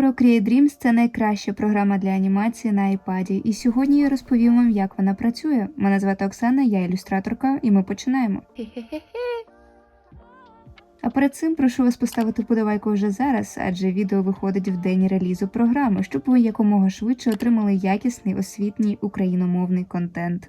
Procreate Dreams – це найкраща програма для анімації на iPad. І сьогодні я розповім вам, як вона працює. Мене звати Оксана, я ілюстраторка, і ми починаємо. А перед цим прошу вас поставити подавайку вже зараз, адже відео виходить в день релізу програми, щоб ви якомога швидше отримали якісний освітній україномовний контент.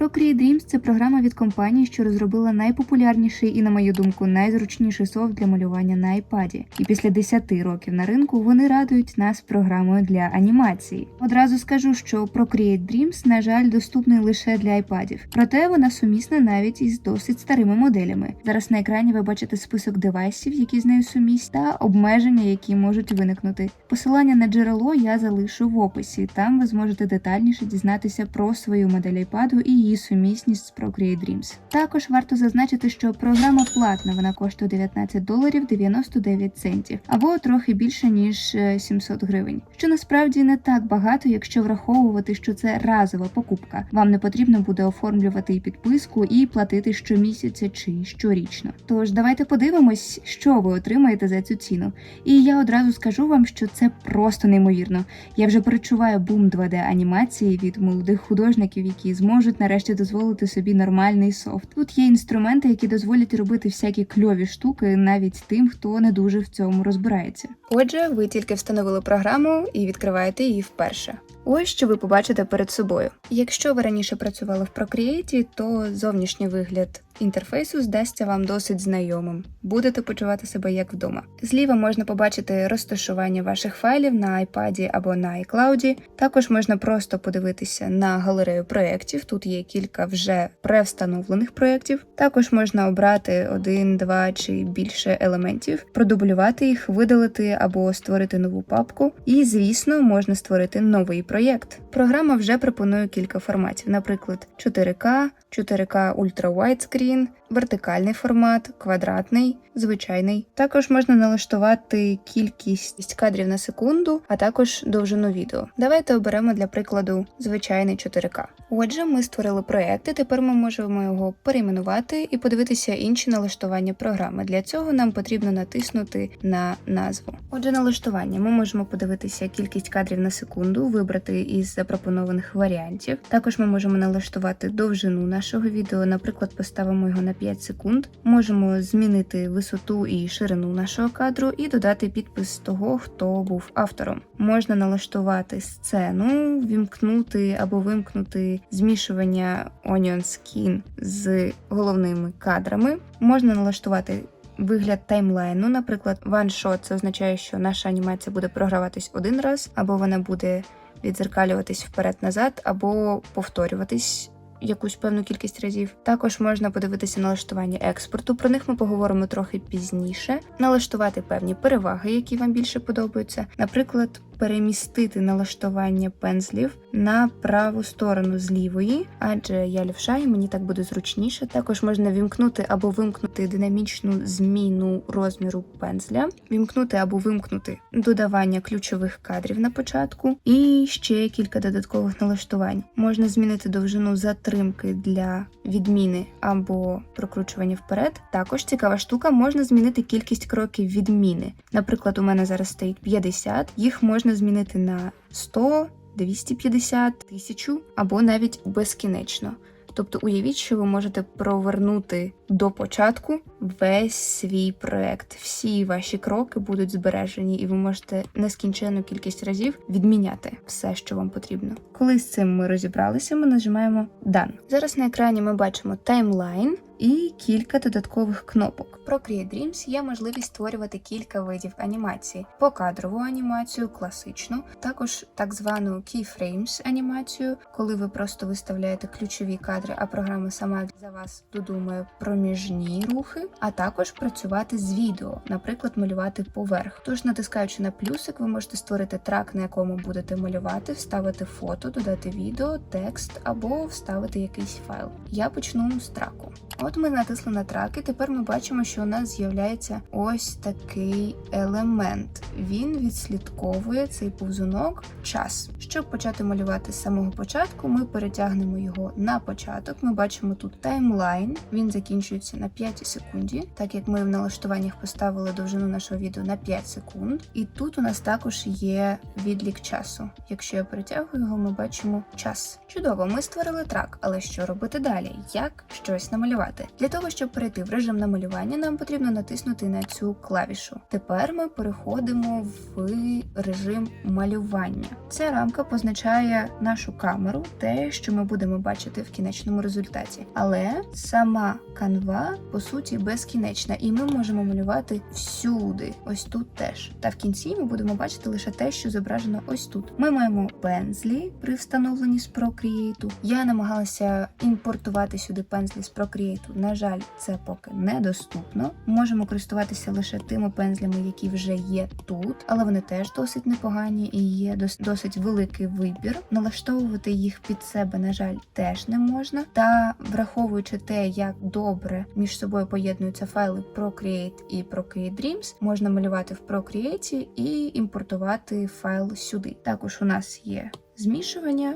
Procreate Dreams – це програма від компанії, що розробила найпопулярніший і, на мою думку, найзручніший софт для малювання на iPad. І після 10 років на ринку вони радують нас програмою для анімації. Одразу скажу, що Procreate Dreams, на жаль, доступний лише для iPad. Проте вона сумісна навіть із досить старими моделями. Зараз на екрані ви бачите список девайсів, які з нею сумісні, та обмеження, які можуть виникнути. Посилання на джерело я залишу в описі. Там ви зможете детальніше дізнатися про свою модель iPad і її сумісність з Procreate Dreams. Також варто зазначити, що програма платна, вона коштує 19 доларів 99 центів, або трохи більше ніж е, 700 гривень. Що насправді не так багато, якщо враховувати, що це разова покупка. Вам не потрібно буде оформлювати і підписку і платити щомісяця чи щорічно. Тож давайте подивимось, що ви отримаєте за цю ціну. І я одразу скажу вам, що це просто неймовірно. Я вже перечуваю бум 2D анімації від молодих художників, які зможуть нарешті дозволити собі нормальний софт. Тут є інструменти, які дозволять робити всякі кльові штуки навіть тим, хто не дуже в цьому розбирається. Отже, ви тільки встановили програму і відкриваєте її вперше. Ось що ви побачите перед собою. Якщо ви раніше працювали в Procreate, то зовнішній вигляд інтерфейсу здасться вам досить знайомим. Будете почувати себе як вдома. Зліва можна побачити розташування ваших файлів на iPad або на iCloud. Також можна просто подивитися на галерею проєктів. Тут є кілька вже превстановлених проєктів. Також можна обрати один, два чи більше елементів, продублювати їх, видалити або створити нову папку. І, звісно, можна створити новий проєкт. Програма вже пропонує кілька форматів, наприклад, 4К, 4К Ultra Widescreen, вертикальний формат, квадратний, звичайний. Також можна налаштувати кількість кадрів на секунду, а також довжину відео. Давайте оберемо для прикладу звичайний 4К. Отже, ми створили проєкт, і тепер ми можемо його перейменувати і подивитися інші налаштування програми. Для цього нам потрібно натиснути на назву. Отже, налаштування ми можемо подивитися кількість кадрів на секунду, вибрати із запропонованих варіантів. Також ми можемо налаштувати довжину нашого відео, наприклад, поставимо його на 5 секунд. Можемо змінити висоту і ширину нашого кадру і додати підпис того, хто був автором. Можна налаштувати сцену, вімкнути або вимкнути змішування Onion Skin з головними кадрами. Можна налаштувати вигляд таймлайну. Наприклад, shot – це означає, що наша анімація буде програватись один раз, або вона буде відзеркалюватись вперед-назад, або повторюватись. Якусь певну кількість разів також можна подивитися налаштування експорту. Про них ми поговоримо трохи пізніше. Налаштувати певні переваги, які вам більше подобаються. Наприклад, перемістити налаштування пензлів на праву сторону з лівої, адже я лівша і мені так буде зручніше. Також можна вімкнути або вимкнути динамічну зміну розміру пензля, вімкнути або вимкнути додавання ключових кадрів на початку, і ще кілька додаткових налаштувань. Можна змінити довжину затримки для відміни або прокручування вперед. Також цікава штука, можна змінити кількість кроків відміни. Наприклад, у мене зараз стоїть 50, їх можна змінити на 100, 250, 1000 або навіть безкінечно. Тобто уявіть, що ви можете провернути до початку весь свій проект. Всі ваші кроки будуть збережені, і ви можете нескінченну кількість разів відміняти все, що вам потрібно. Коли з цим ми розібралися, ми нажимаємо Done. Зараз на екрані ми бачимо таймлайн і кілька додаткових кнопок. Про Create Dreams є можливість створювати кілька видів анімації: покадрову анімацію, класичну, також так звану keyframes анімацію, коли ви просто виставляєте ключові кадри, а програма сама за вас додумає проміжні рухи, а також працювати з відео, наприклад, малювати поверх. Тож, натискаючи на плюсик, ви можете створити трак, на якому будете малювати, вставити фото, додати відео, текст або вставити якийсь файл. Я почну з траку. От ми натисли на трак, і тепер ми бачимо, що у нас з'являється ось такий елемент. Він відслідковує цей повзунок час. Щоб почати малювати з самого початку, ми перетягнемо його на початок. Ми бачимо тут таймлайн. Він закінчується на 5 секунді, так як ми в налаштуваннях поставили довжину нашого відео на 5 секунд. І тут у нас також є відлік часу. Якщо я перетягую його, ми бачимо час. Чудово, ми створили трак, але що робити далі? Як щось намалювати? Для того, щоб перейти в режим намалювання, нам потрібно натиснути на цю клавішу. Тепер ми переходимо в режим малювання. Ця рамка позначає нашу камеру, те, що ми будемо бачити в кінечному результаті. Але сама канва по суті безкінечна, і ми можемо малювати всюди. Ось тут теж. Та в кінці ми будемо бачити лише те, що зображено ось тут. Ми маємо пензлі при встановленні з Procreate. Я намагалася імпортувати сюди пензлі з Procreate. На жаль, це поки недоступно. Можемо користуватися лише тими пензлями, які вже є тут, але вони теж досить непогані і є дос- досить великий вибір. Налаштовувати їх під себе, на жаль, теж не можна. Та враховуючи те, як добре між собою поєднуються файли Procreate і Procreate Dreams, можна малювати в Procreate і імпортувати файл сюди. Також у нас є змішування.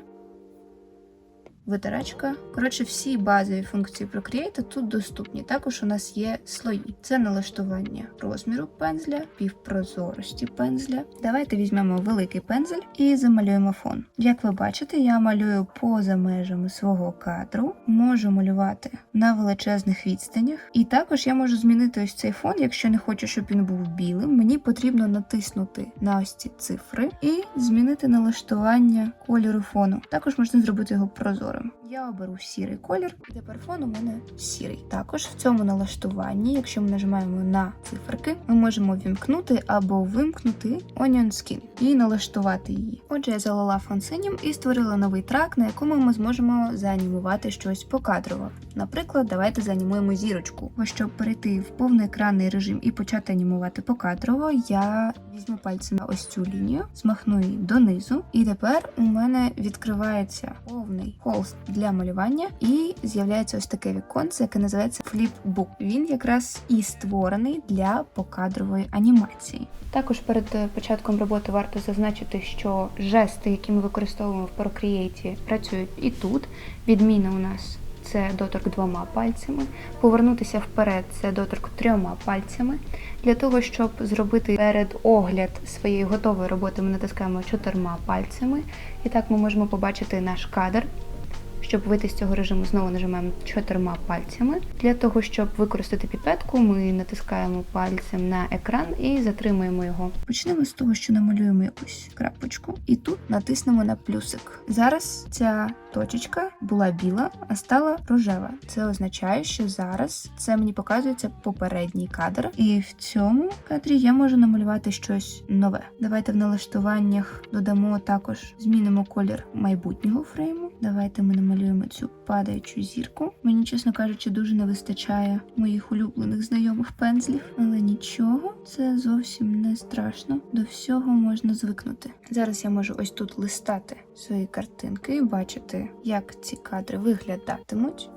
Витирачка. Коротше, всі базові функції Procreate тут доступні. Також у нас є слої. Це налаштування розміру пензля, півпрозорості пензля. Давайте візьмемо великий пензель і замалюємо фон. Як ви бачите, я малюю поза межами свого кадру, можу малювати на величезних відстанях. І також я можу змінити ось цей фон, якщо не хочу, щоб він був білим. Мені потрібно натиснути на ось ці цифри і змінити налаштування кольору фону. Також можна зробити його прозорим. istiyorum. Я оберу сірий колір, і тепер фон у мене сірий. Також в цьому налаштуванні, якщо ми нажимаємо на циферки, ми можемо вімкнути або вимкнути Onion Skin і налаштувати її. Отже, я залила фон синім і створила новий трак, на якому ми зможемо заанімувати щось покадрово. Наприклад, давайте заанімуємо зірочку. Ось щоб перейти в повноекранний режим і почати анімувати покадрово, я візьму пальцем ось цю лінію, змахну її донизу, і тепер у мене відкривається повний холст для малювання, і з'являється ось таке віконце, яке називається Flipbook. Він якраз і створений для покадрової анімації. Також перед е, початком роботи варто зазначити, що жести, які ми використовуємо в Procreate, працюють і тут. Відміна у нас це доторк двома пальцями. Повернутися вперед це доторк трьома пальцями. Для того, щоб зробити передогляд своєї готової роботи, ми натискаємо чотирма пальцями. І так ми можемо побачити наш кадр. Щоб вийти з цього режиму, знову нажимаємо чотирма пальцями. Для того, щоб використати піпетку, ми натискаємо пальцем на екран і затримуємо його. Почнемо з того, що намалюємо якусь крапочку, і тут натиснемо на плюсик. Зараз ця точечка була біла, а стала рожева. Це означає, що зараз це мені показується попередній кадр, і в цьому кадрі я можу намалювати щось нове. Давайте в налаштуваннях додамо також змінимо колір майбутнього фрейму. Давайте ми намалюємо цю падаючу зірку. Мені, чесно кажучи, дуже не вистачає моїх улюблених знайомих пензлів, але нічого, це зовсім не страшно. До всього можна звикнути. Зараз я можу ось тут листати свої картинки і бачити, як ці кадри виглядатимуть.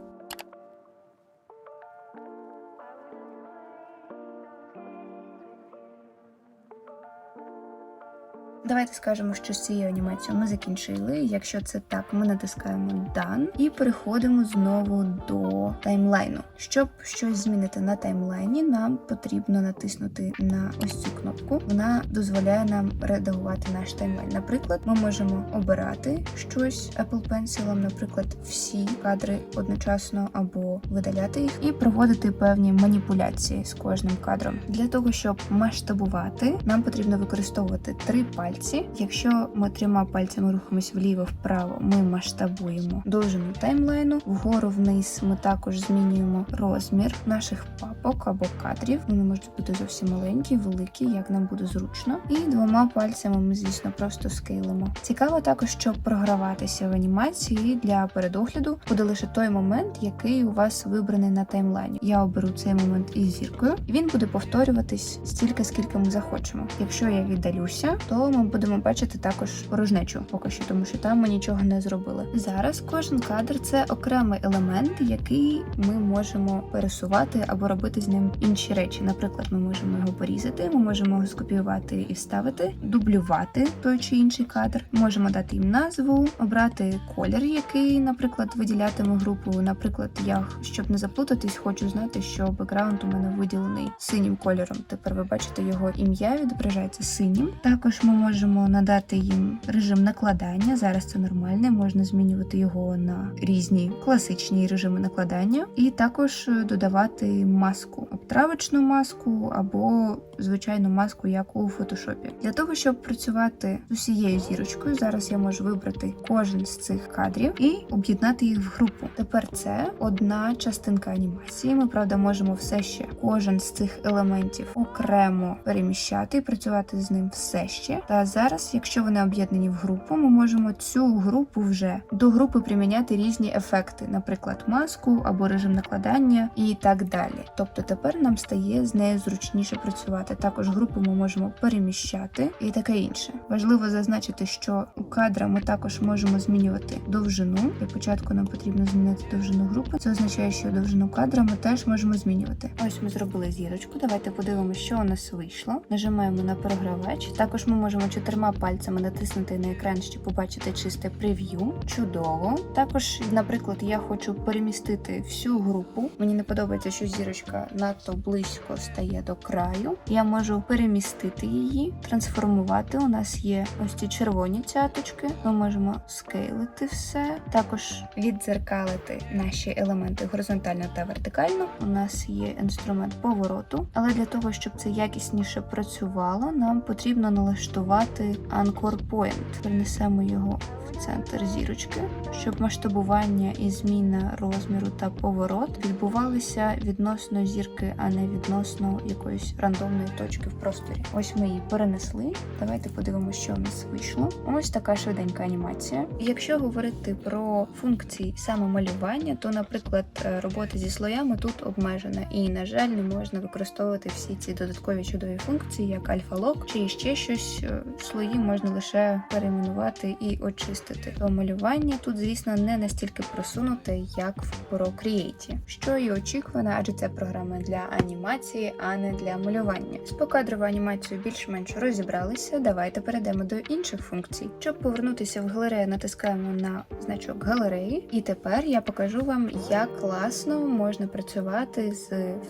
Давайте скажемо, що з цією анімацією ми закінчили. Якщо це так, ми натискаємо Done і переходимо знову до таймлайну. Щоб щось змінити на таймлайні, нам потрібно натиснути на ось цю кнопку. Вона дозволяє нам редагувати наш таймлайн. Наприклад, ми можемо обирати щось Apple Pencil, наприклад, всі кадри одночасно або видаляти їх, і проводити певні маніпуляції з кожним кадром. Для того щоб масштабувати, нам потрібно використовувати три пальці. Якщо ми трьома пальцями рухаємось вліво-вправо, ми масштабуємо довжину таймлайну. Вгору вниз ми також змінюємо розмір наших папок або кадрів. Вони можуть бути зовсім маленькі, великі, як нам буде зручно. І двома пальцями ми, звісно, просто скейлимо. Цікаво також, що програватися в анімації для передогляду буде лише той момент, який у вас вибраний на таймлайні. Я оберу цей момент із зіркою, і він буде повторюватись стільки, скільки ми захочемо. Якщо я віддалюся, то ми будемо бачити також порожнечу поки що, тому що там ми нічого не зробили. Зараз кожен кадр це окремий елемент, який ми можемо пересувати або робити з ним інші речі. Наприклад, ми можемо його порізати, ми можемо його скопіювати і вставити, дублювати той чи інший кадр. Можемо дати їм назву, обрати колір, який, наприклад, виділятиме групу. Наприклад, я щоб не заплутатись, хочу знати, що бекграунд у мене виділений синім кольором. Тепер ви бачите його ім'я відображається синім. Також ми можемо надати їм режим накладання. Зараз це нормальне, можна змінювати його на різні класичні режими накладання, і також е, додавати маску, обтравочну маску або звичайну маску, як у фотошопі. Для того щоб працювати з усією зірочкою, зараз я можу вибрати кожен з цих кадрів і об'єднати їх в групу. Тепер це одна частинка анімації. Ми правда можемо все ще кожен з цих елементів окремо переміщати і працювати з ним все ще. Та зараз, якщо вони об'єднані в групу, ми можемо цю групу вже до групи приміняти різні ефекти, наприклад, маску або режим накладання і так далі. Тобто тепер нам стає з нею зручніше працювати. Також групу ми можемо переміщати і таке інше. Важливо зазначити, що у кадра ми також можемо змінювати довжину. Для початку нам потрібно змінити довжину групи. Це означає, що довжину кадра ми теж можемо змінювати. Ось ми зробили зірочку. Давайте подивимося, що у нас вийшло. Нажимаємо на програвач. Також ми можемо чотирма пальцями натиснути на екран, щоб побачити чисте прев'ю. Чудово. Також, наприклад, я хочу перемістити всю групу. Мені не подобається, що зірочка надто близько стає до краю. Я можу перемістити її, трансформувати. У нас є ось ці червоні цяточки. Ми можемо скейлити все. Також віддзеркалити наші елементи горизонтально та вертикально. У нас є інструмент повороту, але для того, щоб це якісніше працювало, нам потрібно налаштувати Anchor Point. Перенесемо його в центр зірочки, щоб масштабування і зміна розміру та поворот відбувалися відносно зірки, а не відносно якоїсь рандомної точки в просторі. Ось ми її перенесли. Давайте подивимося, що в нас вийшло. Ось така швиденька анімація. Якщо говорити про функції саме малювання, то, наприклад, е, робота зі слоями тут обмежена, і, на жаль, не можна використовувати всі ці додаткові чудові функції, як альфа-лок чи ще щось. Е, Слої можна лише перейменувати і очистити. То малювання тут, звісно, не настільки просунуте, як в Procreate, що і очікувано, адже це програма для анімації, а не для малювання. З покадровою анімацією більш-менш розібралися. Давайте перейдемо до інших функцій. Щоб повернутися в галерею, натискаємо на значок галереї, і тепер я покажу вам, як класно можна працювати з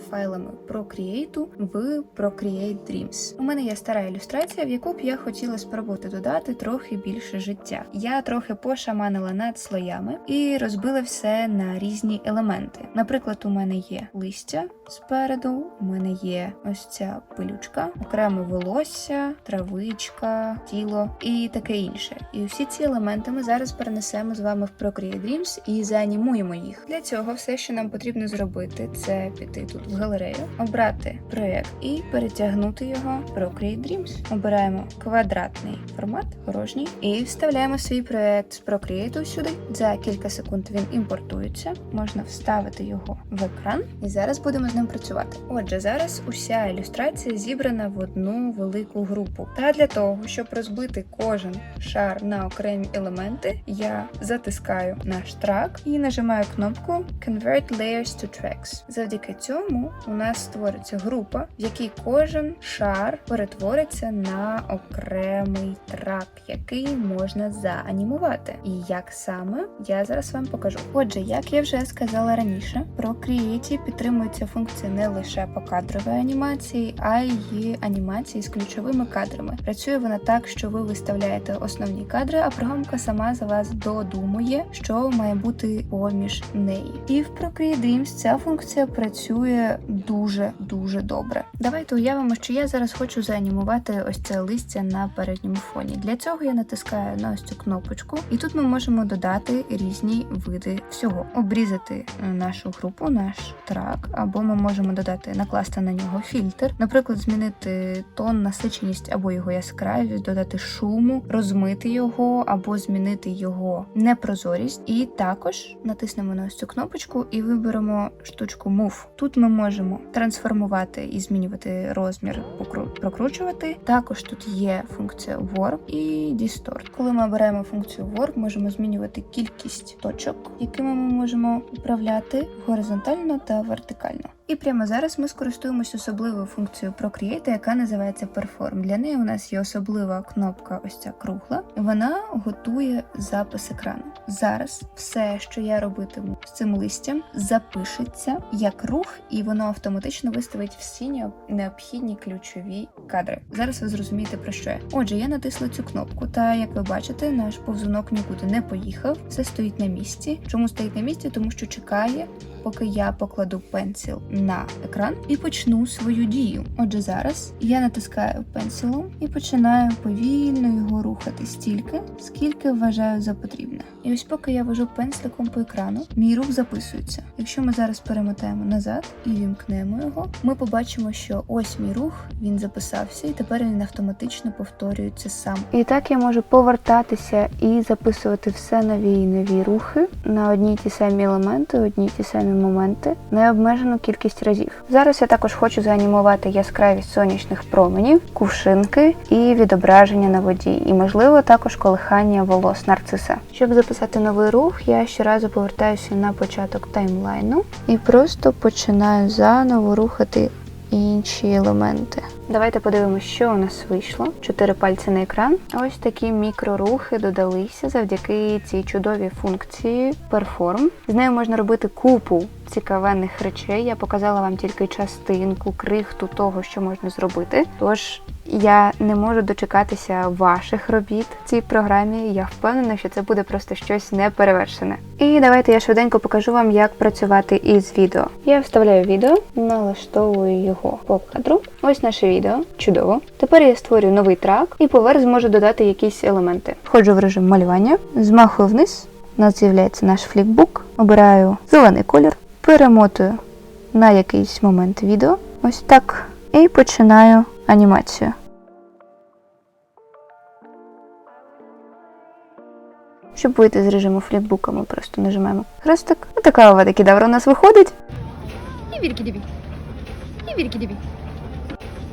файлами Procreate в Procreate Dreams. У мене є стара ілюстрація, в яку б я хотіла спробувати додати трохи більше життя. Я трохи пошаманила над слоями і розбила все на різні елементи. Наприклад, у мене є листя спереду, у мене є ось ця пилючка, окремо волосся, травичка, тіло і таке інше. І всі ці елементи ми зараз перенесемо з вами в Procreate Dreams і заанімуємо їх. Для цього все, що нам потрібно зробити, це піти тут в галерею, обрати проєкт і перетягнути його в Procreate Dreams. Обираємо квадратний формат, порожній, і вставляємо свій проєкт з Procreate сюди. За кілька секунд він імпортується. Можна вставити його в екран, і зараз будемо з ним працювати. Отже, зараз уся ілюстрація зібрана в одну велику групу. Та для того, щоб розбити кожен шар на окремі елементи, я затискаю наш трак і нажимаю кнопку Convert Layers to Tracks. Завдяки цьому у нас створиться група, в якій кожен шар перетвориться на окремий трак, який можна заанімувати. І як саме я зараз вам покажу. Отже, як я вже сказала раніше, про Create підтримується функція не лише покадрової анімації, а й анімації з ключовими кадрами. Працює вона так, що ви виставляєте основні кадри, а програмка сама за вас додумує, що має бути поміж неї. І в Procreate Dreams ця функція працює дуже дуже добре. Давайте уявимо, що я зараз хочу заанімувати ось це листя на передньому фоні. Для цього я натискаю на ось цю кнопочку, і тут ми можемо додати різні види всього, обрізати нашу групу, наш трак, або ми можемо додати накласти на нього фільтр, наприклад, змінити тон, насиченість або його яскравість, додати шуму, розмити його або змінити його непрозорість. І також натиснемо на ось цю кнопочку і виберемо штучку Move. Тут ми можемо трансформувати і змінювати розмір, прокручувати. Також тут є функція Work і Distort. Коли ми обираємо функцію Work, можемо змінювати кількість точок, якими ми можемо управляти горизонтально та вертикально. І прямо зараз ми скористуємось особливою функцією Procreate, яка називається Perform. Для неї у нас є особлива кнопка, ось ця кругла. Вона готує запис екрану. Зараз все, що я робитиму з цим листям, запишеться як рух, і воно автоматично виставить всі необ- необхідні ключові кадри. Зараз ви зрозумієте про що я. Отже, я натисла цю кнопку, та як ви бачите, наш повзунок нікуди не поїхав. Все стоїть на місці. Чому стоїть на місці? Тому що чекає, поки я покладу пенсіл на екран і почну свою дію. Отже, зараз я натискаю пенсилом і починаю повільно його рухати стільки, скільки вважаю за потрібне. І ось поки я вожу пензликом по екрану, мій рух записується. Якщо ми зараз перемотаємо назад і вімкнемо його, ми побачимо, що ось мій рух він записався, і тепер він автоматично повторюється сам. І так я можу повертатися і записувати все нові і нові рухи на одні й ті самі елементи, одні й ті самі моменти, необмежену кількість разів. Зараз я також хочу заанімувати яскравість сонячних променів, кувшинки і відображення на воді, і можливо також колихання волос нарциса. Щоб записати новий рух, я щоразу повертаюся на початок таймлайну і просто починаю заново рухати інші елементи. Давайте подивимося, що у нас вийшло. Чотири пальці на екран. Ось такі мікрорухи додалися завдяки цій чудовій функції Perform. З нею можна робити купу цікавенних речей. Я показала вам тільки частинку, крихту того, що можна зробити. Тож я не можу дочекатися ваших робіт в цій програмі. Я впевнена, що це буде просто щось неперевершене. І давайте я швиденько покажу вам, як працювати із відео. Я вставляю відео, налаштовую його по кадру. Ось наше відео. Чудово. Тепер я створюю новий трак і поверх зможу додати якісь елементи. Входжу в режим малювання, змахую вниз. У нас з'являється наш флікбук. Обираю зелений колір, перемотую на якийсь момент відео. Ось так. І починаю анімацію. Щоб вийти з режиму фліпбука, ми просто нажимаємо хрестик. І така ова кедавра у нас виходить. І вірки дібі. І вірки дібі.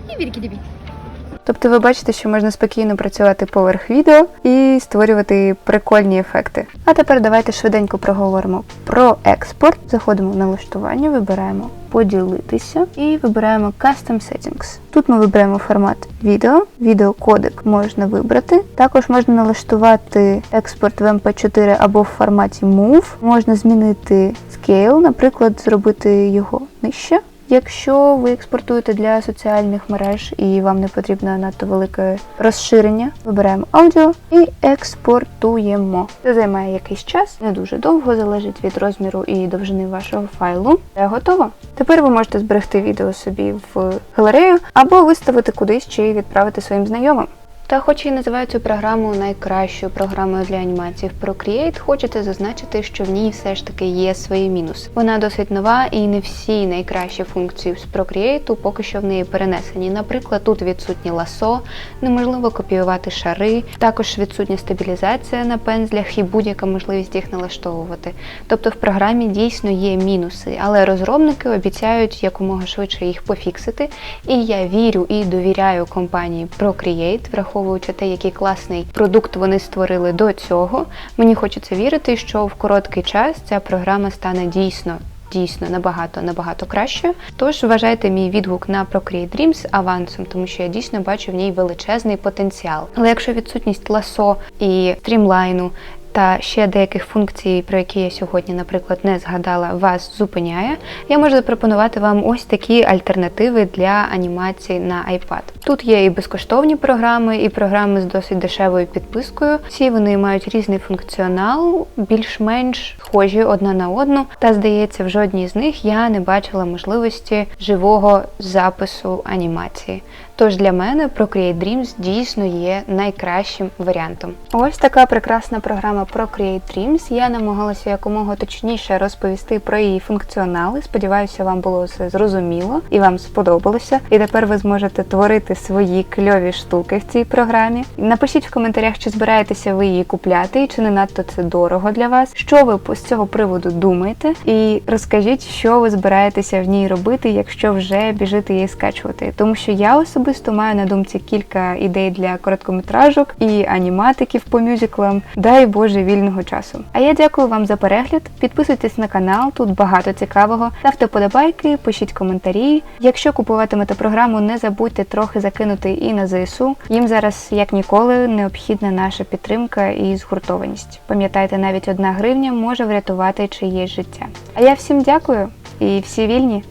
І вірки дібі. Тобто ви бачите, що можна спокійно працювати поверх відео і створювати прикольні ефекти. А тепер давайте швиденько проговоримо про експорт. Заходимо в налаштування, вибираємо поділитися і вибираємо Custom Settings. Тут ми вибираємо формат відео, відеокодек можна вибрати. Також можна налаштувати експорт в MP4 або в форматі MOV. Можна змінити scale, наприклад, зробити його нижче. Якщо ви експортуєте для соціальних мереж і вам не потрібно надто велике розширення, вибираємо аудіо і експортуємо. Це займає якийсь час, не дуже довго, залежить від розміру і довжини вашого файлу. Це готово. Тепер ви можете зберегти відео собі в галерею або виставити кудись чи відправити своїм знайомим. Та хоч і називаю цю програму найкращою програмою для анімації в Procreate, хочете зазначити, що в ній все ж таки є свої мінуси. Вона досить нова і не всі найкращі функції з Procreate поки що в неї перенесені. Наприклад, тут відсутнє ласо, неможливо копіювати шари, також відсутня стабілізація на пензлях і будь-яка можливість їх налаштовувати. Тобто в програмі дійсно є мінуси, але розробники обіцяють якомога швидше їх пофіксити. І я вірю і довіряю компанії Procreate, те, який класний продукт вони створили до цього. Мені хочеться вірити, що в короткий час ця програма стане дійсно. Дійсно набагато набагато краще. Тож вважайте мій відгук на Procreate Dreams авансом, тому що я дійсно бачу в ній величезний потенціал. Але якщо відсутність ласо і стрімлайну та ще деяких функцій, про які я сьогодні, наприклад, не згадала, вас зупиняє, я можу запропонувати вам ось такі альтернативи для анімації на iPad. Тут є і безкоштовні програми, і програми з досить дешевою підпискою. Всі вони мають різний функціонал, більш-менш схожі одна на одну. Та здається, в жодній з них я не бачила можливості живого запису анімації. Тож для мене Procreate Dreams дійсно є найкращим варіантом. Ось така прекрасна програма Procreate Dreams. Я намагалася якомога точніше розповісти про її функціонали. Сподіваюся, вам було все зрозуміло і вам сподобалося. І тепер ви зможете творити свої кльові штуки в цій програмі. Напишіть в коментарях, чи збираєтеся ви її купляти, і чи не надто це дорого для вас. Що ви з цього приводу думаєте? І розкажіть, що ви збираєтеся в ній робити, якщо вже біжите її скачувати. Тому що я особисто особисто маю на думці кілька ідей для короткометражок і аніматиків по мюзиклам. Дай Боже вільного часу. А я дякую вам за перегляд. Підписуйтесь на канал, тут багато цікавого. Ставте подобайки, пишіть коментарі. Якщо купуватимете програму, не забудьте трохи закинути і на ЗСУ. Їм зараз, як ніколи, необхідна наша підтримка і згуртованість. Пам'ятайте, навіть одна гривня може врятувати чиєсь життя. А я всім дякую і всі вільні.